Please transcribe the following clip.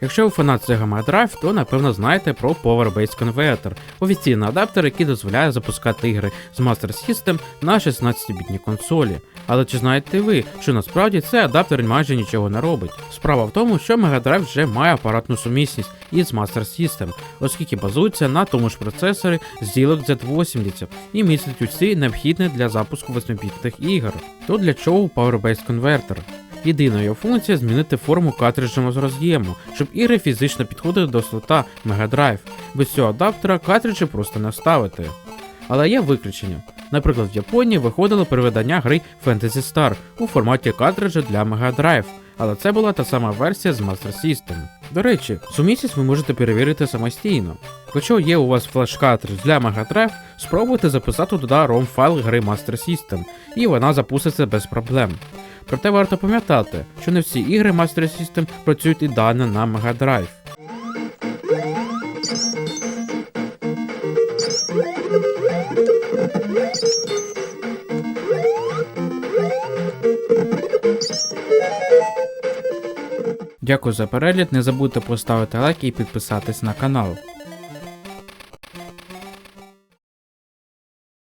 Якщо ви фанат Sega Mega Drive, то напевно знаєте про Power Base Converter, офіційний адаптер, який дозволяє запускати ігри з Master System на 16-бітній консолі. Але чи знаєте ви, що насправді цей адаптер майже нічого не робить? Справа в тому, що Mega Drive вже має апаратну сумісність із Master System, оскільки базується на тому ж процесорі Zilog Z80 і містить усі необхідні для запуску 8-бітних ігор. То для чого Power Base Converter? Єдина його функція змінити форму картриджа з роз'єму, щоб ігри фізично підходили до слота Mega Drive. Без цього адаптера картриджі просто не вставити. Але є виключення. Наприклад, в Японії виходило переведення гри Fantasy Star у форматі картриджа для Mega Drive, але це була та сама версія з Master System. До речі, сумісність ви можете перевірити самостійно. Якщо є у вас флеш-картридж для Mega Drive, спробуйте записати туди ROM файл гри Master System, і вона запуститься без проблем. Проте варто пам'ятати, що не всі ігри Master System працюють ідеально на Mega Drive. Дякую за перегляд, не забудьте поставити лайк і підписатись на канал.